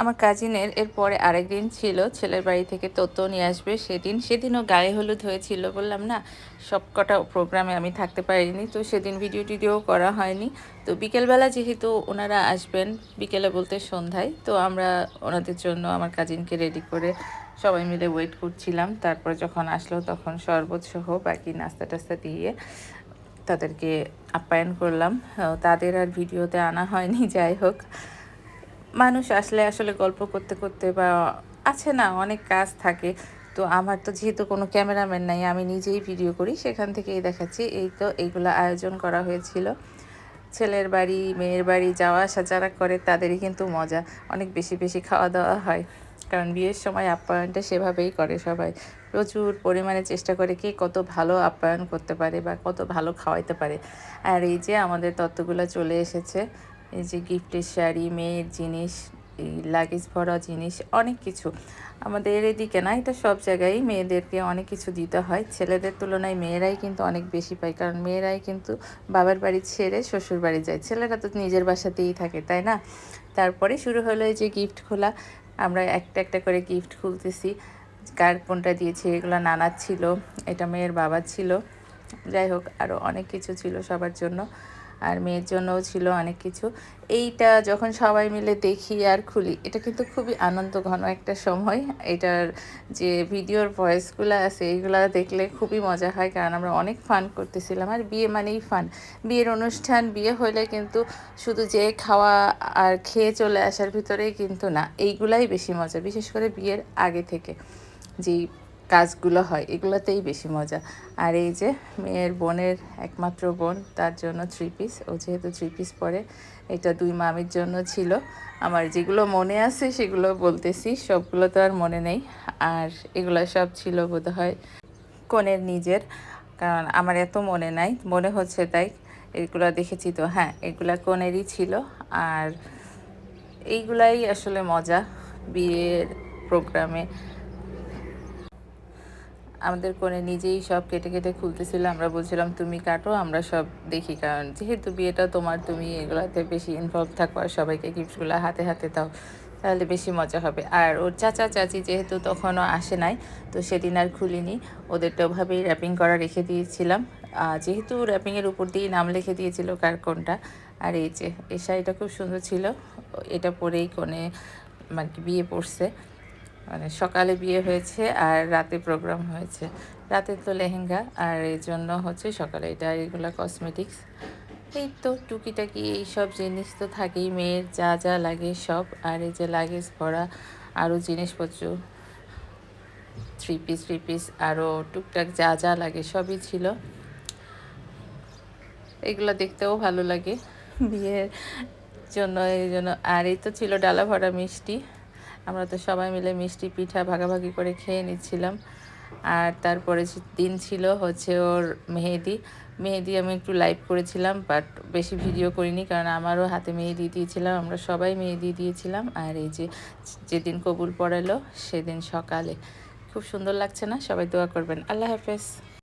আমার কাজিনের এরপরে আরেক দিন ছিল, ছেলের বাড়ি থেকে তত্ত্ব নিয়ে আসবে সেদিন। সেদিনও গায়ে হলুদ হয়েছিল, বললাম, না সব কটা প্রোগ্রামে আমি থাকতে পারিনি। তো সেদিন ভিডিও টিডিও করা হয়নি। তো বিকেলবেলা যেহেতু ওনারা আসবেন, বিকেলে বলতে সন্ধ্যায়, তো আমরা ওনাদের জন্য আমার কাজিনকে রেডি করে সবাই মিলে ওয়েট করছিলাম। তারপর যখন আসলো, তখন শরবত সহ বাকি নাস্তা টাস্তা দিয়ে তাদেরকে আপ্যায়ন করলাম। তাদের আর ভিডিওতে আনা হয়নি, যাই হোক। মানুষ আসলে আসলে গল্প করতে করতে বা আছে না, অনেক কাজ থাকে। তো আমার তো যেহেতু কোনো ক্যামেরাম্যান নাই, আমি নিজেই ভিডিও করি। সেখান থেকেই দেখাচ্ছি। এই তো এইগুলো আয়োজন করা হয়েছিল। ছেলের বাড়ি, মেয়ের বাড়ি যাওয়া আসা যারা করে তাদেরই কিন্তু মজা। অনেক বেশি বেশি খাওয়া দাওয়া হয়। কারণ বিয়ের সময় আপ্যায়নটা সেভাবেই করে সবাই। প্রচুর পরিমাণে চেষ্টা করে কে কত ভালো আপ্যায়ন করতে পারে বা কত ভালো খাওয়াইতে পারে। আর এই যে আমাদের তত্ত্বগুলো চলে এসেছে। এই যে গিফটের শাড়ি, মেয়ের জিনিস, এই লাগেজ ভরা জিনিস, অনেক কিছু। আমাদের এদিকে না, এটা সব জায়গায় মেয়েদেরকে অনেক কিছু দিতে হয়। ছেলেদের তুলনায় মেয়েরাই কিন্তু অনেক বেশি পায়, কারণ মেয়েরাই কিন্তু বাবার বাড়ি ছেড়ে শ্বশুর বাড়ি যায়। ছেলেরা তো নিজের বাসাতেই থাকে, তাই না? তারপরে শুরু হলো এই যে গিফট খোলা। আমরা একটা একটা করে গিফট খুলতেছি। কার কোনটা দিয়েছে এগুলো নানার ছিল, এটা মেয়ের বাবার ছিল। যাই হোক আরও অনেক কিছু ছিল সবার জন্য। আর মেয়ের জন্যও ছিল অনেক কিছু। এইটা যখন সবাই মিলে দেখি আর খুলি, এটা কিন্তু খুবই আনন্দ ঘন একটা সময়। এটার যে ভিডিওর ভয়েসগুলো আছে এইগুলো দেখলে খুবই মজা হয়, কারণ আমরা অনেক ফান করতেছিলাম। আর বিয়ে মানেই ফান বিয়ের অনুষ্ঠান, বিয়ে হলে কিন্তু শুধু যে খাওয়া আর খেয়ে চলে আসার ভিতরেই কিন্তু না, এইগুলাই বেশি মজা, বিশেষ করে বিয়ের আগে থেকে। যেই কাজগুলো হয়, এগুলোতেই বেশি মজা। আর এই যে মেয়ের বোনের একমাত্র বোন, তার জন্য থ্রি পিস ও যেহেতু থ্রি পিস পরে, এটা দুই মামির জন্য ছিল। আমার যেগুলো মনে আছে সেগুলো বলতেছি, সবগুলো তো আর মনে নেই। আর এগুলো সব ছিল বোধ হয় কনের নিজের, কারণ আমার এত মনে নাই, মনে হচ্ছে তাই এগুলো দেখেছি তো। হ্যাঁ এগুলা কনেরই ছিল। আর এইগুলাই আসলে মজা, বিয়ের প্রোগ্রামে আমাদের কোণে নিজেই সব কেটে কেটে খুলতেছিল। আমরা বলছিলাম, তুমি কাটো, আমরা সব দেখি। কারণ যেহেতু বিয়েটা তোমার, তুমি এগুলাতে বেশি ইনভলভ থাকো আর সবাইকে গিফটগুলো হাতে হাতে দাও, তাহলে বেশি মজা হবে। আর ওর চাচা, চাচি যেহেতু তখনও আসে নাই, তো সেদিন আর খুলিনি। ওদেরটা ওভাবেই র্যাপিং করা রেখে দিয়েছিলাম। যেহেতু র্যাপিংয়ের উপর দিয়ে নাম লিখে দিয়েছিল কার কোনটা, আর এই যে এই শাড়িটা খুব সুন্দর ছিল। এটা পরেই কোণে মানে বিয়ে পড়ছে। মানে সকালে বিয়ে হয়েছে আর রাতে প্রোগ্রাম হয়েছে। রাতে তো লেহেঙ্গা, আর এই জন্য হচ্ছে সকালে এটা, এগুলো কসমেটিক্স এই তো টুকিটাকি এইসব জিনিস তো থাকেই, মেয়ের যা যা লাগে সব। আর এই যে লাগেজ ভরা, আরও জিনিসপত্র থ্রি পিস থ্রি পিস আরও টুকটাক যা যা লাগে সবই ছিল। এগুলো দেখতেও ভালো লাগে বিয়ের জন্য, এই জন্য। আর এই তো ছিল ডালা ভরা মিষ্টি। আমরা তো সবাই মিলে মিষ্টি পিঠা ভাগাভাগি করে খেয়ে নিচ্ছিলাম। আর তারপরে দিন ছিল হচ্ছে ওর মেহেদি। মেহেদি আমি একটু লাইভ করেছিলাম বাট বেশি ভিডিও করিনি কারণ আমারও হাতে মেহেদি দিয়েছিলাম, আমরা সবাই মেহেদি দিয়েছিলাম। আর এই যে যেদিন কবুল পড়ালো সেদিন সকালে। খুব সুন্দর লাগছে না? সবাই দোয়া করবেন। আল্লাহ হাফেজ।